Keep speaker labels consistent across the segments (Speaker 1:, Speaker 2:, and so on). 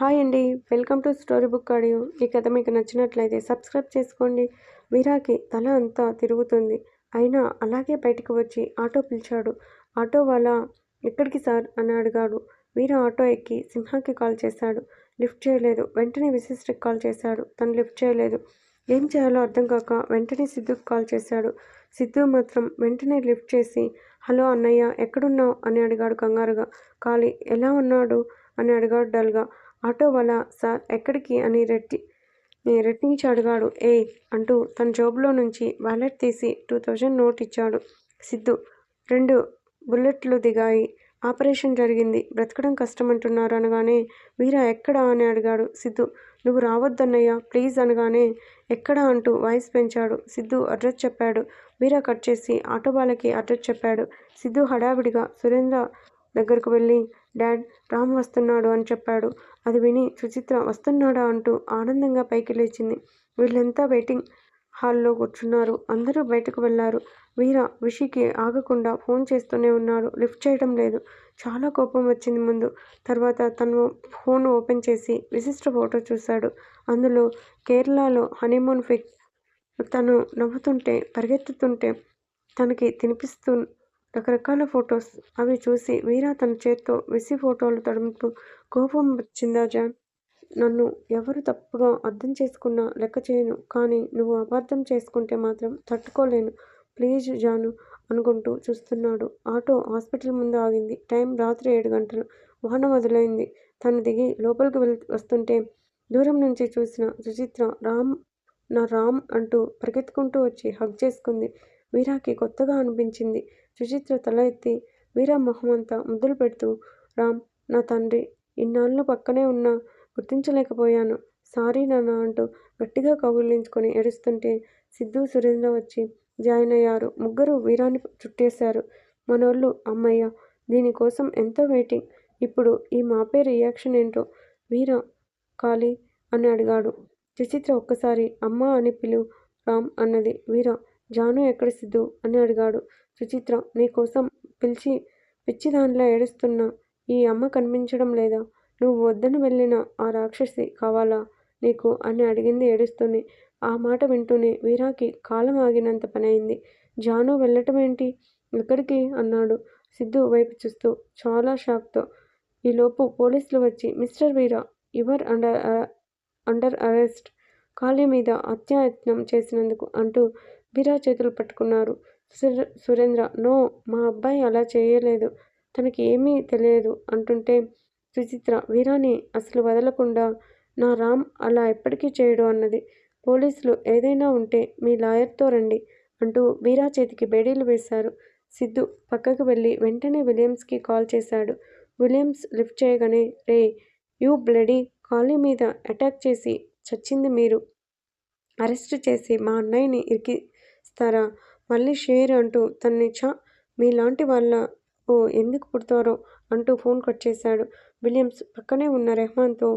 Speaker 1: Hi అండి. Welcome to story book audio. ఈ కథ మీకు నచ్చినట్లయితే సబ్స్క్రైబ్ చేసుకోండి. వీరాకి తల అంతా తిరుగుతుంది. అయినా అలాగే బయటకు వచ్చి ఆటో పిలిచాడు. ఆటో వాళ్ళ ఎక్కడికి సార్? అని అడిగాడు. వీర ఆటో ఎక్కి సింహాకి కాల్ చేశాడు. లిఫ్ట్ చేయలేదు. వెంటనే విశిష్టకి కాల్ చేశాడు. తను లిఫ్ట్ చేయలేదు. ఏం చేయాలో అర్థం కాక వెంటనే సిద్ధుకి కాల్ చేశాడు. సిద్ధు మాత్రం వెంటనే లిఫ్ట్ చేసి హలో అన్నయ్య ఎక్కడున్నావు? అని అడిగాడు కంగారుగా. ఖాళీ. ఎలా ఉన్నాడు? అని అడిగాడు డల్గా. ఆటో సార్ ఎక్కడికి? అని రెట్టి రెట్టించి అడిగాడు ఏ అంటూ తన జోబులో నుంచి వ్యాలెట్ తీసి టూ థౌజండ్ నోట్ ఇచ్చాడు. సిద్ధు రెండు బుల్లెట్లు దిగాయి. ఆపరేషన్ జరిగింది. బ్రతకడం కష్టమంటున్నారు అనగానే వీరా ఎక్కడా అని అడిగాడు. సిద్ధు నువ్వు రావద్దన్నయ్యా ప్లీజ్ అనగానే ఎక్కడా? అంటూ వాయిస్ పెంచాడు. సిద్ధు అడ్రస్ చెప్పాడు. వీరా కట్ చేసి ఆటో వాళ్ళకి అడ్రస్ చెప్పాడు. సిద్ధు హడావిడిగా సురేంద్ర దగ్గరకు వెళ్ళి డాడ్ రామ్ వస్తున్నాడు అని చెప్పాడు. అది విని సుచిత్ర వస్తున్నాడా అంటూ ఆనందంగా పైకి లేచింది. వీళ్ళంతా వెయిటింగ్ హాల్లో కూర్చున్నారు. అందరూ బయటకు వెళ్ళారు వీర విషికి ఆగకుండా ఫోన్ చేస్తూనే ఉన్నాడు. లిఫ్ట్ చేయడం లేదు. చాలా కోపం వచ్చింది ముందు. తర్వాత తను ఫోన్ ఓపెన్ చేసి విశిష్ట ఫోటో చూశాడు. అందులో కేరళలో హనీమూన్ ఫిక్ తను నవ్వుతుంటే పరిగెత్తుతుంటే తనకి తినిపిస్తూ రకరకాల ఫొటోస్ అవి చూసి వీరా తన చేత్తో విసి ఫోటోలు తడుముతూ కోపం వచ్చిందా జాన్? నన్ను ఎవరు తప్పుగా అర్థం చేసుకున్నా లెక్క చేయను కానీ నువ్వు అపార్థం చేసుకుంటే మాత్రం తట్టుకోలేను. ప్లీజ్ జాను అనుకుంటూ చూస్తున్నాడు. ఆటో హాస్పిటల్ ముందు ఆగింది. టైం రాత్రి ఏడు గంటలు. వాహన మొదలైంది తను దిగి లోపలికి వెళ్ వస్తుంటే దూరం నుంచి చూసిన సుచిత్ర రామ్ నా రామ్ అంటూ పరిగెత్తుకుంటూ వచ్చి హగ్ చేసుకుంది. వీరాకి కొత్తగా అనిపించింది. సుచిత్ర తల ఎత్తి వీరా మొహం అంతా ముద్దులు పెడుతూ రామ్ నా తండ్రి ఇన్నాళ్ళు పక్కనే ఉన్నా గుర్తించలేకపోయాను. సారీ నాన్న అంటూ గట్టిగా కౌగిలించుకొని ఏడుస్తుంటే సిద్ధు సురేంద్ర వచ్చి జాయిన్ అయ్యారు. ముగ్గురు వీరాన్ని చుట్టేశారు. మనోళ్ళు అమ్మయ్య దీనికోసం ఎంతో వెయిటింగ్. ఇప్పుడు ఈ మాపే రియాక్షన్ ఏంటో వీర ఖాళీ అని అడిగాడు. సుచిత్ర ఒక్కసారి అమ్మ అని పిలు రామ్ అన్నది. వీర జాను ఎక్కడ సిద్ధు? అని అడిగాడు. సుచిత్ర నీకోసం పిలిచి పిచ్చి ఏడుస్తున్న. ఈ అమ్మ కనిపించడం లేదా? నువ్వు వద్దని వెళ్ళిన ఆ రాక్షసి కావాలా? నీకు అని అడిగింది ఏడుస్తూనే. ఆ మాట వింటూనే వీరాకి కాలం ఆగినంత పనైంది జాను వెళ్ళటం ఏంటి ఎక్కడికి? అన్నాడు సిద్ధు వైపు చూస్తూ చాలా షాక్తో. ఈలోపు పోలీసులు వచ్చి mister Veera your under under arrest. ఖాళీ మీద అత్యాయత్నం చేసినందుకు అంటూ బీరా చేతులు పట్టుకున్నారు. సురేంద్ర నో మా అబ్బాయి అలా చేయలేదు. తనకి ఏమీ తెలియదు అంటుంటే సుచిత్ర వీరాని అసలు వదలకుండా నా రామ్ అలా ఎప్పటికీ చేయడు అన్నది. పోలీసులు ఏదైనా ఉంటే మీ లాయర్తో రండి అంటూ వీరా చేతికి బేడీలు వేశారు. సిద్ధు పక్కకు వెళ్ళి వెంటనే విలియమ్స్కి కాల్ చేశాడు. విలియమ్స్ లిఫ్ట్ చేయగానే రే యూ బ్లడీ కాలీ మీద అటాక్ చేసి చచ్చింది మీరు. అరెస్ట్ చేసి మా అన్నయ్యని ఇస్తారా మళ్ళీ షేర్ అంటూ తన్ని చ మీలాంటి వాళ్ళ ఓ ఎందుకు పుడతారో అంటూ ఫోన్ కట్ చేశాడు. విలియమ్స్ పక్కనే ఉన్న రెహమాన్తో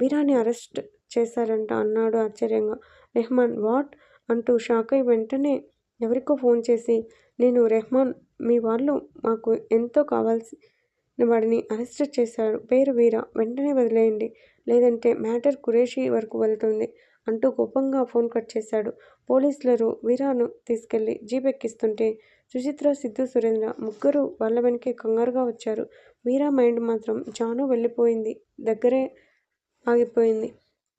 Speaker 1: బీరాని అరెస్ట్ చేశారంట అన్నాడు ఆశ్చర్యంగా. రెహమాన్ వాట్? అంటూ షాక్ అయి వెంటనే ఎవరికో ఫోన్ చేసి నేను రెహమాన్ మీ వాళ్ళు మాకు ఎంతో కావాల్సిన వాడిని అరెస్ట్ చేశారు. పేరు వీరా. వెంటనే వదిలేయండి. లేదంటే మ్యాటర్ కురేషి వరకు వెళ్తుంది. అంటూ కోపంగా ఫోన్ కట్ చేశాడు. పోలీసులు వీరాను తీసుకెళ్ళి జీప్ ఎక్కిస్తుంటే సుచిత్ర సిద్ధు సురేంద్ర ముగ్గురు వాళ్ళ వెనకే కంగారుగా వచ్చారు. వీరా మైండ్ మాత్రం జాను వెళ్ళిపోయింది దగ్గరే ఆగిపోయింది.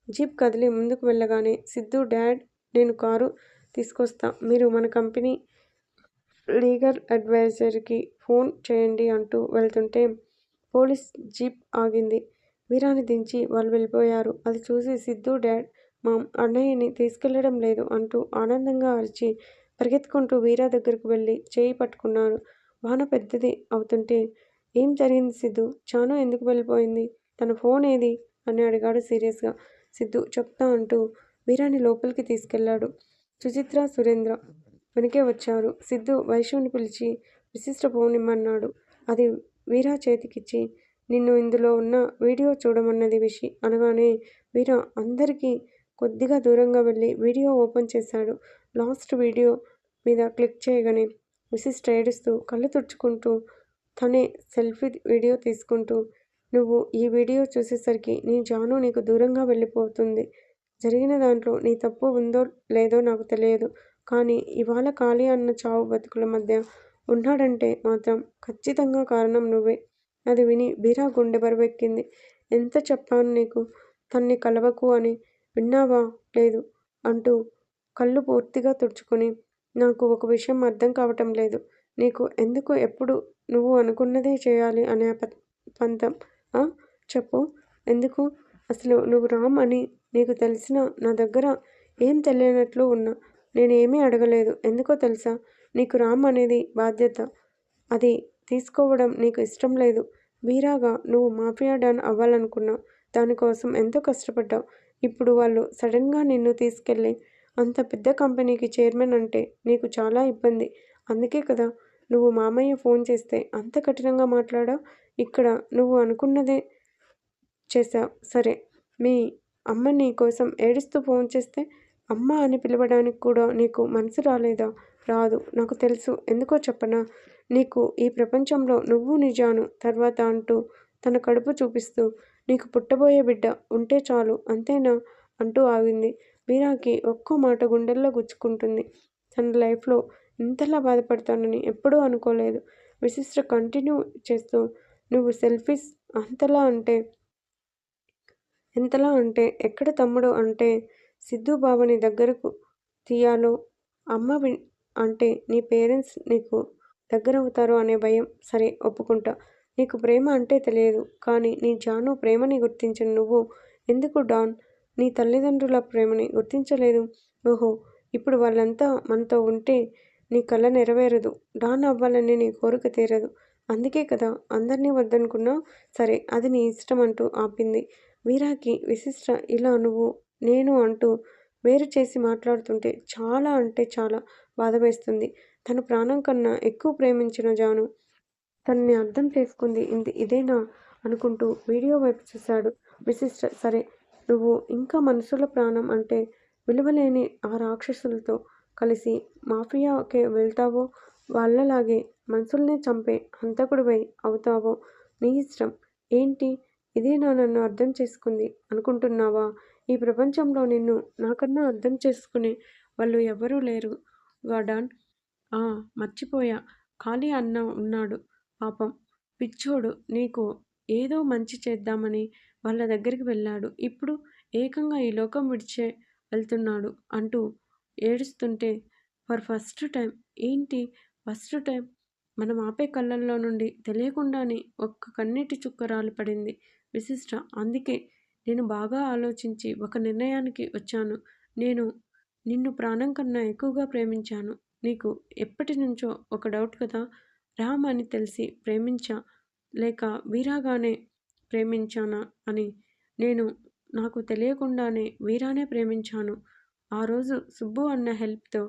Speaker 1: జీప్ కదిలి ముందుకు వెళ్ళగానే సిద్ధు డాడ్ నేను కారు తీసుకొస్తా మీరు మన కంపెనీ లీగల్ అడ్వైజర్కి ఫోన్ చేయండి అంటూ వెళ్తుంటే పోలీస్ జీప్ ఆగింది. వీరాని దించి వాళ్ళు వెళ్ళిపోయారు. అది చూసి సిద్ధు డాడ్ మా అన్నయ్యని తీసుకెళ్ళడం లేదు అంటూ ఆనందంగా అరిచి పరిగెత్తుకుంటూ వీరా దగ్గరకు వెళ్ళి చేయి పట్టుకున్నారు. వాన పెద్దది అవుతుంటే ఏం జరిగింది సిద్ధు? చాను ఎందుకు వెళ్ళిపోయింది? తన ఫోన్ ఏది అని అడిగాడు సీరియస్గా. సిద్ధు చెప్తా అంటూ వీరాని లోపలికి తీసుకెళ్ళాడు. సుచిత్ర సురేంద్ర వెనకే వచ్చారు. సిద్ధు వైష్ణవుని పిలిచి విశిష్ట ఫోన్ ఇమ్మన్నాడు. అది వీరా చేతికిచ్చి నిన్ను ఇందులో ఉన్న వీడియో చూడమన్నది విషి అనగానే వీరా అందరికీ కొద్దిగా దూరంగా వెళ్ళి వీడియో ఓపెన్ చేశాడు. లాస్ట్ వీడియో మీద క్లిక్ చేయగానే విశిష్ట ఏడుస్తూ కళ్ళు తుడుచుకుంటూ తనే సెల్ఫీ వీడియో తీసుకుంటూ నువ్వు ఈ వీడియో చూసేసరికి నీ జాను నీకు దూరంగా వెళ్ళిపోతుంది. జరిగిన దాంట్లో నీ తప్పు ఉందో లేదో నాకు తెలియదు. కానీ ఇవాళ ఖాళీ అన్న చావు బతుకుల మధ్య ఉన్నాడంటే మాత్రం ఖచ్చితంగా కారణం నువ్వే అది విని బీరా గుండె బరువెక్కింది. ఎంత చెప్పాను నీకు? తన్ని కలవకు అని విన్నావా? లేదు అంటూ కళ్ళు పూర్తిగా తుడుచుకొని నాకు ఒక విషయం అర్థం కావటం లేదు. నీకు ఎందుకు ఎప్పుడు నువ్వు అనుకున్నదే చేయాలి అనే పంతం చెప్పు. ఎందుకు? అసలు నువ్వు రామ్ అని నీకు తెలిసిన నా దగ్గర ఏం తెలియనట్లు ఉన్నా. నేనేమీ అడగలేదు. ఎందుకో తెలుసా? నీకు రామ్ అనేది బాధ్యత. అది తీసుకోవడం నీకు ఇష్టం లేదు. వీరాగా నువ్వు మాఫియా డాన్ అవ్వాలనుకున్నావు దానికోసం ఎంతో కష్టపడ్డావు. ఇప్పుడు వాళ్ళు సడన్గా నిన్ను తీసుకెళ్ళి అంత పెద్ద కంపెనీకి చైర్మన్ అంటే నీకు చాలా ఇబ్బంది. అందుకే కదా నువ్వు మామయ్య ఫోన్ చేస్తే అంత కఠినంగా మాట్లాడా? ఇక్కడ నువ్వు అనుకున్నదే చేశావు. సరే మీ అమ్మ నీ కోసం ఏడుస్తూ ఫోన్ చేస్తే అమ్మ అని పిలవడానికి కూడా నీకు మనసు రాలేదా? రాదు నాకు తెలుసు. ఎందుకో చెప్పనా? నీకు ఈ ప్రపంచంలో నువ్వు నిజాను తర్వాత అంటూ తన కడుపు చూపిస్తూ నీకు పుట్టబోయే బిడ్డ ఉంటే చాలు అంతేనా? అంటూ ఆగింది. వీరాకి ఒక్కో మాట గుండెల్లో గుచ్చుకుంటుంది. తన లైఫ్లో ఇంతలా బాధపడతానని ఎప్పుడూ అనుకోలేదు. విశిష్ట కంటిన్యూ చేస్తూ నువ్వు సెల్ఫీస్ అంతలా అంటే ఎంతలా అంటే ఎక్కడ తమ్ముడు అంటే సిద్ధు బాబుని దగ్గరకు తీయాలో అమ్మ అంటే నీ పేరెంట్స్ నీకు దగ్గరవుతారు అనే భయం సరే ఒప్పుకుంటా. నీకు ప్రేమ అంటే తెలియదు కానీ నీ జాను ప్రేమని గుర్తించిన. నువ్వు ఎందుకు డాన్? నీ తల్లిదండ్రుల ప్రేమని గుర్తించలేదు. ఓహో ఇప్పుడు వాళ్ళంతా మనతో ఉంటే నీ కళ నెరవేరదు. డాన్ అవ్వాలని నీ కోరిక తీరదు. అందుకే కదా అందరినీ వద్దనుకున్నా సరే అది నీ ఇష్టం అంటూ ఆపింది. వీరాకి విశిష్ట ఇలా నువ్వు నేను అంటూ వేరు చేసి మాట్లాడుతుంటే చాలా అంటే చాలా బాధ వేస్తుంది. తన ప్రాణం కన్నా ఎక్కువ ప్రేమించిన జాను తనని అర్థం చేసుకుంది. ఇది ఇదేనా? అనుకుంటూ వీడియో వైపు చూశాడు. విశిష్ట సరే. నువ్వు ఇంకా మనుషుల ప్రాణం అంటే విలువలేని ఆ రాక్షసులతో కలిసి మాఫియాకే వెళ్తావో? వాళ్ళలాగే మనుషుల్నే చంపే హంతకుడివై అవుతావో? నీ ఇష్టం. ఏంటి? ఇదేనా నన్ను అర్థం చేసుకుంది? అనుకుంటున్నావా? ఈ ప్రపంచంలో నిన్ను నాకన్నా అర్థం చేసుకునే వాళ్ళు ఎవరూ లేరు గాడాన్ ఆ మర్చిపోయా. ఖాళీ అన్న ఉన్నాడు. పాపం. పిచ్చోడు నీకు ఏదో మంచి చేద్దామని వాళ్ళ దగ్గరికి వెళ్ళాడు. ఇప్పుడు ఏకంగా ఈ లోకం విడిచే వెళ్తున్నాడు అంటూ ఏడుస్తుంటే ఫర్ ఫస్ట్ టైం ఏంటి ఫస్ట్ టైం? మనం ఆపే కళ్ళల్లో నుండి తెలియకుండానే ఒక్క కన్నీటి చుక్కరాలు పడింది విశిష్ట. అందుకే నేను బాగా ఆలోచించి ఒక నిర్ణయానికి వచ్చాను. నేను నిన్ను ప్రాణం కన్నా ఎక్కువగా ప్రేమించాను. నీకు ఎప్పటి నుంచో ఒక డౌట్ కదా? రామ్ అని తెలిసి ప్రేమించా లేక వీరాగానే ప్రేమించానా అని నేను నాకు తెలియకుండానే వీరానే ప్రేమించాను. ఆ రోజు సుబ్బు అన్న హెల్ప్తో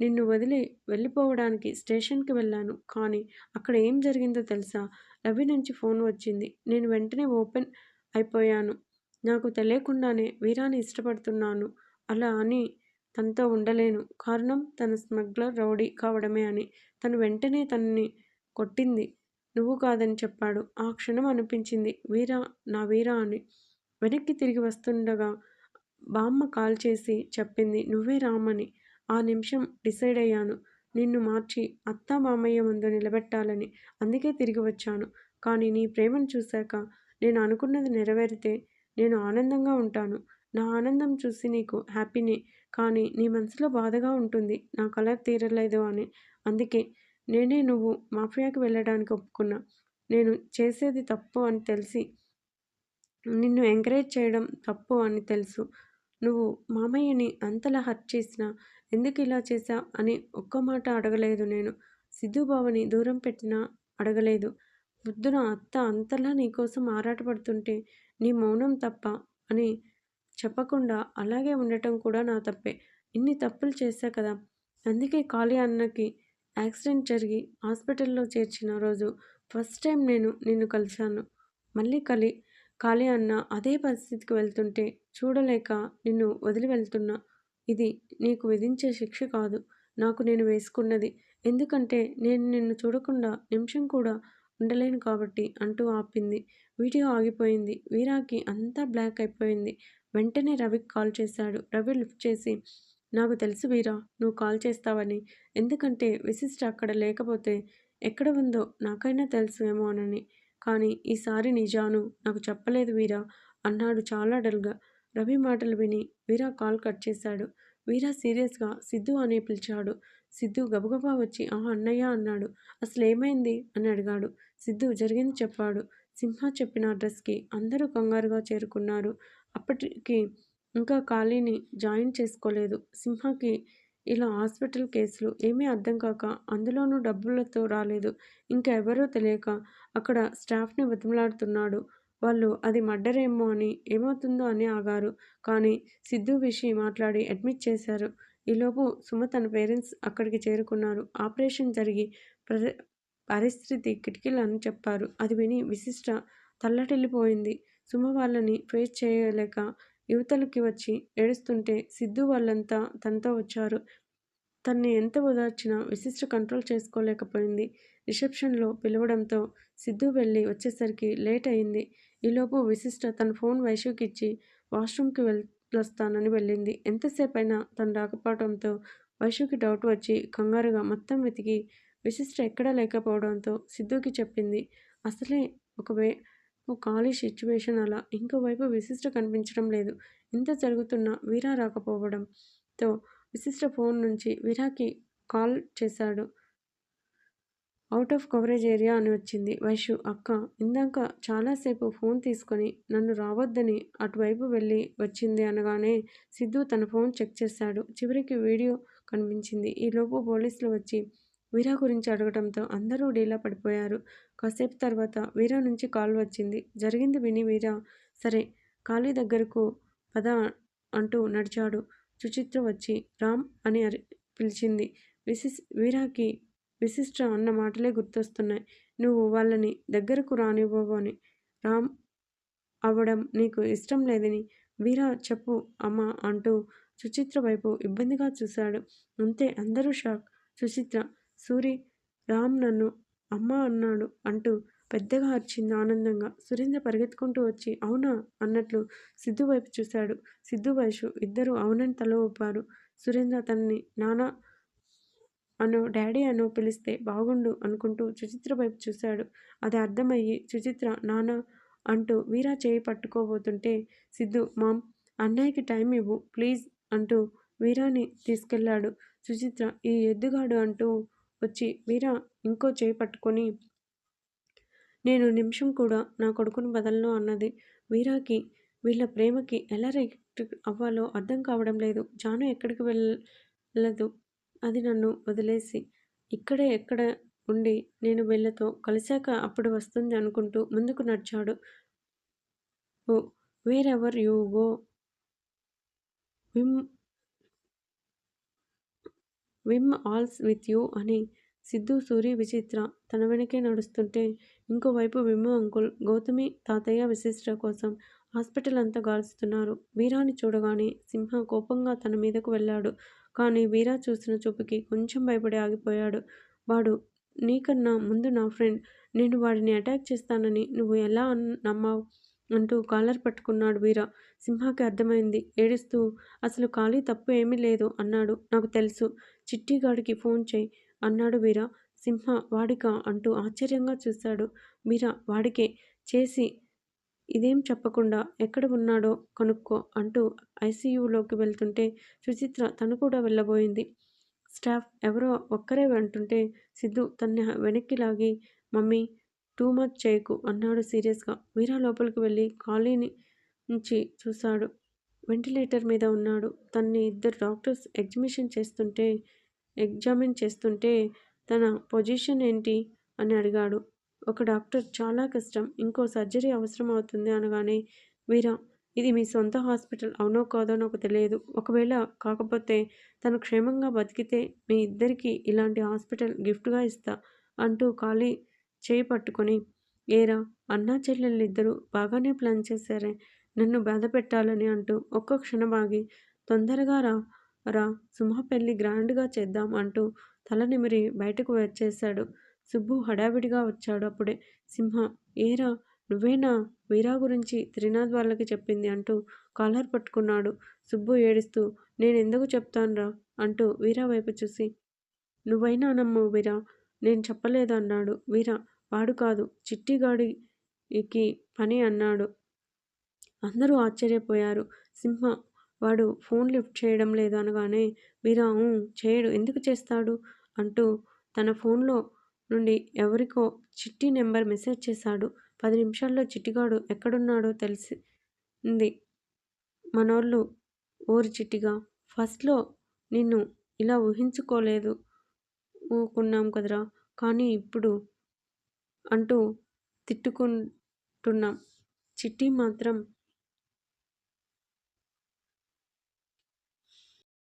Speaker 1: నిన్ను వదిలి వెళ్ళిపోవడానికి స్టేషన్కి వెళ్ళాను. కానీ అక్కడ ఏం జరిగిందో తెలుసా? రవి నుంచి ఫోన్ వచ్చింది. నేను వెంటనే ఓపెన్ అయిపోయాను. నాకు తెలియకుండానే వీరాని ఇష్టపడుతున్నాను. అలా అని తనతో ఉండలేను. కారణం తన స్మగ్లర్ రౌడీ కావడమే అని తను వెంటనే తనని కొట్టింది. నువ్వు కాదని చెప్పాడు. ఆ క్షణం అనిపించింది. వీరా నా వీరా అని. వెనక్కి తిరిగి వస్తుండగా బామ్మ కాల్ చేసి చెప్పింది నువ్వే రామని. ఆ నిమిషం డిసైడ్ అయ్యాను. నిన్ను మార్చి అత్త మామయ్య ముందు నిలబెట్టాలని. అందుకే తిరిగి వచ్చాను. కానీ నీ ప్రేమను చూశాక నేను అనుకున్నది నెరవేరితే నేను ఆనందంగా ఉంటాను. నా ఆనందం చూసి నీకు హ్యాపీనే. కానీ నీ మనసులో బాధగా ఉంటుంది. నా కలర్ తీరలేదు అని. అందుకే నేనే నువ్వు మాఫియాకి వెళ్ళడానికి ఒప్పుకున్నా. నేను చేసేది తప్పు అని తెలిసి నిన్ను ఎంకరేజ్ చేయడం తప్పు అని తెలుసు. నువ్వు మామయ్యని అంతలా హర్ట్ చేసినా ఎందుకు ఇలా చేశా అని ఒక్క మాట అడగలేదు నేను. సిద్ధుబావని దూరం పెట్టినా అడగలేదు. పొద్దున అత్త అంతలా నీకోసం ఆరాటపడుతుంటే నీ మౌనం తప్ప అని చెప్పకుండా అలాగే ఉండటం కూడా నా తప్పే. ఇన్ని తప్పులు చేశా కదా. అందుకే కాళీ అన్నకి యాక్సిడెంట్ జరిగి హాస్పిటల్లో చేర్చిన రోజు ఫస్ట్ టైం నేను నిన్ను కలిశాను. మళ్ళీ కలి ఖాళీ అన్న అదే పరిస్థితికి వెళ్తుంటే చూడలేక నిన్ను వదిలి వెళ్తున్నా. ఇది నీకు విధించే శిక్ష కాదు. నాకు నేను వేసుకున్నది. ఎందుకంటే నేను నిన్ను చూడకుండా నిమిషం కూడా ఉండలేను కాబట్టి అంటూ ఆపింది. వీడియో ఆగిపోయింది. వీరాకి అంతా బ్లాక్ అయిపోయింది. వెంటనే రవికి కాల్ చేశాడు. రవి లిఫ్ట్ చేసి నాకు తెలుసు వీరా నువ్వు కాల్ చేస్తావని. ఎందుకంటే విశిష్ట అక్కడ లేకపోతే ఎక్కడ ఉందో నాకైనా తెలుసు ఏమోనని కానీ ఈసారి నిజాను నాకు చెప్పలేదు వీరా అన్నాడు చాలా డల్గా. రవి మాటలు విని వీరా కాల్ కట్ చేశాడు. వీరా సీరియస్గా సిద్ధు అని పిలిచాడు. సిద్ధు గబగబా వచ్చి ఆ అన్నయ్య అన్నాడు. అసలు ఏమైంది? అని అడిగాడు. సిద్ధు జరిగింది చెప్పాడు. సింహ చెప్పిన అడ్రస్కి అందరూ కంగారుగా చేరుకున్నారు. అప్పటికి ఇంకా ఖాళీని జాయిన్ చేసుకోలేదు. సింహకి ఇలా హాస్పిటల్ కేసులు ఏమీ అర్థం కాక అందులోనూ డబ్బులతో రాలేదు. ఇంకా ఎవరో తెలియక అక్కడ స్టాఫ్ని బతిమలాడుతున్నాడు. వాళ్ళు అది మర్డర్ ఏమో అని ఏమవుతుందో అని ఆగారు. కానీ సిద్ధు విషయం మాట్లాడి అడ్మిట్ చేశారు. ఈలోపు సుమ తన పేరెంట్స్ అక్కడికి చేరుకున్నారు. ఆపరేషన్ జరిగి ప్ర పరిస్థితి కిటికీలని చెప్పారు. అది విని విశిష్ట తల్లటిల్లిపోయింది సుమ వాళ్ళని ఫేస్ చేయలేక యువతలకి వచ్చి ఏడుస్తుంటే సిద్ధు వాళ్ళంతా తనతో వచ్చారు. తన్ని ఎంత ఓదార్చినా విశిష్ట కంట్రోల్ చేసుకోలేకపోయింది. రిసెప్షన్లో పిలవడంతో సిద్ధు వెళ్ళి వచ్చేసరికి లేట్ అయింది. ఈలోపు విశిష్ట తన ఫోన్ వైశ్యుకి ఇచ్చి వాష్రూమ్కి వెళ్ళొస్తానని వెళ్ళింది. ఎంతసేపు అయినా తను రాకపోవడంతో వైశ్యకి డౌట్ వచ్చి కంగారుగా మొత్తం వెతికి విశిష్ట ఎక్కడా లేకపోవడంతో సిద్ధుకి చెప్పింది. అసలే ఒకవే ఓ ఖాళీ సిచ్యువేషన్ అలా ఇంకోవైపు విశిష్ట కనిపించడం లేదు. ఇంత జరుగుతున్న వీరా రాకపోవడంతో విశిష్ట ఫోన్ నుంచి వీరాకి కాల్ చేశాడు. అవుట్ ఆఫ్ కవరేజ్ ఏరియా అని వచ్చింది. వైషు అక్క ఇందాక చాలాసేపు ఫోన్ తీసుకొని నన్ను రావద్దని అటువైపు వెళ్ళి వచ్చింది అనగానే సిద్ధు తన ఫోన్ చెక్ చేశాడు. చివరికి వీడియో కనిపించింది. ఈలోపు పోలీసులు వచ్చి వీరా గురించి అడగడంతో అందరూ డీలా పడిపోయారు. కాసేపు తర్వాత వీరా నుంచి కాల్ వచ్చింది. జరిగింది విని వీరా సరే ఖాళీ దగ్గరకు పద అంటూ నడిచాడు. సుచిత్ర వచ్చి రామ్ అని పిలిచింది. విశిష్ వీరాకి విశిష్ట అన్న మాటలే గుర్తొస్తున్నాయి. నువ్వు వాళ్ళని దగ్గరకు రానివ్వవు అని. రామ్ అవ్వడం నీకు ఇష్టం లేదని వీరా చెప్పు అమ్మ అంటూ సుచిత్ర వైపు ఇబ్బందిగా చూశాడు. అంతే అందరూ షాక్. సుచిత్ర సూరి రామ్ నన్ను అమ్మ అన్నాడు అంటూ పెద్దగా అరిచింది ఆనందంగా. సురేంద్ర పరిగెత్తుకుంటూ వచ్చి అవునా? అన్నట్లు సిద్ధు వైపు చూశాడు. సిద్ధు వయసు ఇద్దరు అవునని తల ఊపారు. సురేంద్ర తనని నానా అనో డాడీ అనో పిలిస్తే బాగుండు అనుకుంటూ సుచిత్ర వైపు చూశాడు. అది అర్థమయ్యి సుచిత్ర నానా అంటూ వీరా చేయి పట్టుకోబోతుంటే సిద్ధు మామ్ అన్నయ్యకి టైం ఇవ్వు ప్లీజ్ అంటూ వీరాని తీసుకెళ్ళాడు. సుచిత్ర ఈ ఎద్దుగాడు అంటూ వచ్చి వీరా ఇంకో చేయి పట్టుకొని నేను నిమిషం కూడా నా కొడుకును బదలను అన్నది. వీరాకి వీళ్ళ ప్రేమకి ఎలా రియాక్ట్ అవ్వాలో అర్థం కావడం లేదు. జాను ఎక్కడికి వెళ్ళదు? అది నన్ను వదిలేసి ఇక్కడే ఎక్కడ ఉండి నేను వీళ్ళతో కలిశాక అప్పుడు వస్తుంది అనుకుంటూ ముందుకు నడిచాడు. Oh wherever? యూ గో విమ్ విమ్ ఆల్స్ విత్ యూ అని సిద్ధు సూరి విచిత్ర. తన వెనకే నడుస్తుంటే ఇంకోవైపు విమ్ము అంకుల్ గౌతమి తాతయ్య విశిష్ట కోసం హాస్పిటల్ అంతా గాల్చుతున్నారు. వీరాని చూడగానే సింహ కోపంగా తన మీదకు వెళ్ళాడు. కానీ వీరా చూసిన చూపుకి కొంచెం భయపడి ఆగిపోయాడు. వాడు నీకన్నా ముందు నా ఫ్రెండ్ నేను వాడిని అటాక్ చేస్తానని నువ్వు ఎలా నమ్మావు? అంటూ కాలర్ పట్టుకున్నాడు వీర. సింహాకి అర్థమైంది. ఏడుస్తూ అసలు ఖాళీ తప్పు ఏమీ లేదు అన్నాడు. నాకు తెలుసు. చిట్టిగాడికి ఫోన్ చేయి అన్నాడు వీర. సింహ వాడిక అంటూ ఆశ్చర్యంగా చూశాడు. మీరా వాడికే. చేసి ఇదేం చెప్పకుండా ఎక్కడ ఉన్నాడో కనుక్కో అంటూ ఐసీయూలోకి వెళ్తుంటే సుచిత్ర తను కూడా వెళ్ళబోయింది. స్టాఫ్ ఎవరో ఒక్కరే అంటుంటే సిద్ధు తన్ని వెనక్కి లాగి మమ్మీ టూ మచ్ చేయకు అన్నాడు సీరియస్గా. వీరా లోపలికి వెళ్ళి ఖాళీని నుంచి చూశాడు. వెంటిలేటర్ మీద ఉన్నాడు. తన్ని ఇద్దరు డాక్టర్స్ ఎగ్జిబిషన్ చేస్తుంటే ఎగ్జామిన్ చేస్తుంటే తన పొజిషన్ ఏంటి అని అడిగాడు. ఒక డాక్టర్ చాలా కష్టం. ఇంకో సర్జరీ అవసరం అవుతుంది అనగానే వీరా ఇది మీ సొంత హాస్పిటల్ అవునో కాదో నాకు తెలియదు. ఒకవేళ కాకపోతే తను క్షేమంగా బతికితే మీ ఇద్దరికి ఇలాంటి హాస్పిటల్ గిఫ్ట్గా ఇస్తా అంటూ ఖాళీ చేయి పట్టుకొని ఏరా అన్నా చెల్లెళ్ళిద్దరూ బాగానే ప్లాన్ చేశారే నన్ను బాధ పెట్టాలని అంటూ ఒక్క క్షణమాగి తొందరగా రా రా సుమా పెళ్ళి గ్రాండ్గా చేద్దాం అంటూ తల నిమిరి బయటకు వచ్చేశాడు. సుబ్బు హడావిడిగా వచ్చాడు అప్పుడే. సింహ ఏరా నువ్వేనా వీరా గురించి త్రినాథ్ వాళ్ళకి చెప్పింది అంటూ కాలర్ పట్టుకున్నాడు. సుబ్బు ఏడుస్తూ నేను ఎందుకు చెప్తానురా అంటూ వీరా వైపు చూసి నువ్వైనా నమ్ము వీరా నేను చెప్పలేదు అన్నాడు వీరా వాడు కాదు. చిట్టిగాడికి పని అన్నాడు. అందరూ ఆశ్చర్యపోయారు. సింహ వాడు ఫోన్ లిఫ్ట్ చేయడం లేదు అనగానే వీరా చేయడు. ఎందుకు చేస్తాడు? అంటూ తన ఫోన్లో నుండి ఎవరికో చిట్టి నెంబర్ మెసేజ్ చేశాడు. పది నిమిషాల్లో చిట్టిగాడు ఎక్కడున్నాడో తెలిసింది. మనోళ్ళు ఓరి చిట్టిగా ఫస్ట్లో నిన్ను ఇలా ఊహించుకోలేదు. ఊకున్నాం కదరా. కానీ ఇప్పుడు అంటూ తిట్టుకుంటున్నాం. చిట్టి మాత్రం